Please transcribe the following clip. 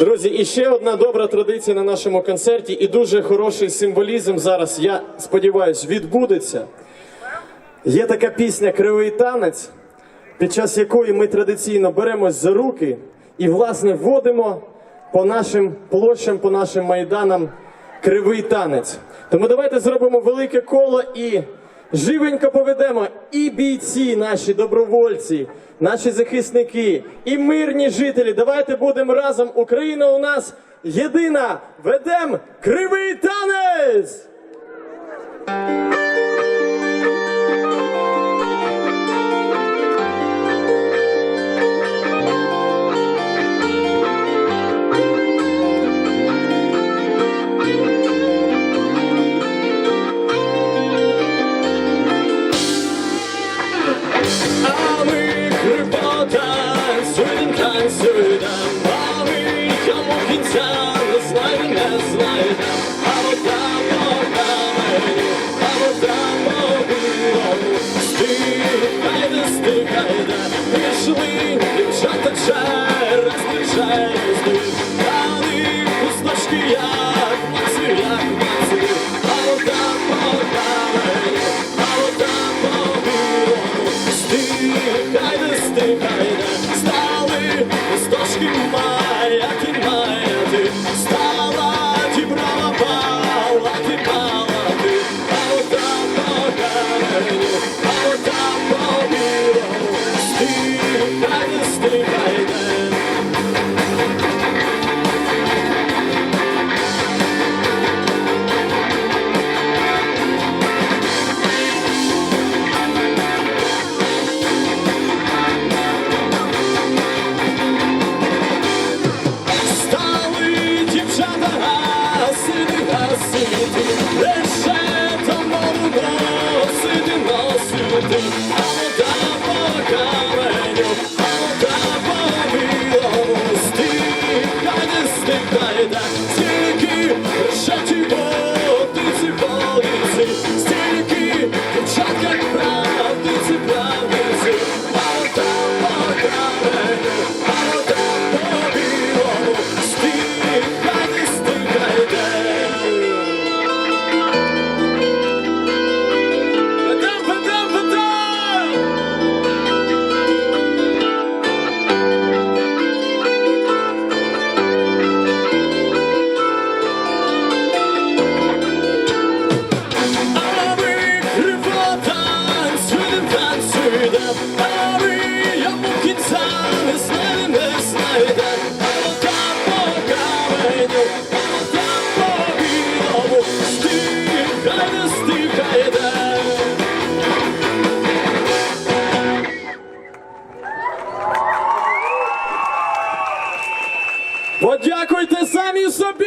Друзі, і ще одна добра традиція на нашому концерті, і дуже хороший символізм зараз, я сподіваюся, відбудеться. Є така пісня Кривий танець, під час якої ми традиційно беремось за руки і, власне, вводимо по нашим площам, по нашим майданам кривий танець. Тому давайте зробимо велике коло і живенько поведемо і бійці, наші добровольці, наші захисники, і мирні жителі. Давайте будемо разом. Україна у нас єдина. Ведем кривий танець! Стихайде, пішли, дівчата через, через, а них пустошки, як маці, як маці, а вода по камені, а вода по білому, стихайде, стихайде, стали пустошки маяки, стихайде, стихайде. Подякуйте самі собі!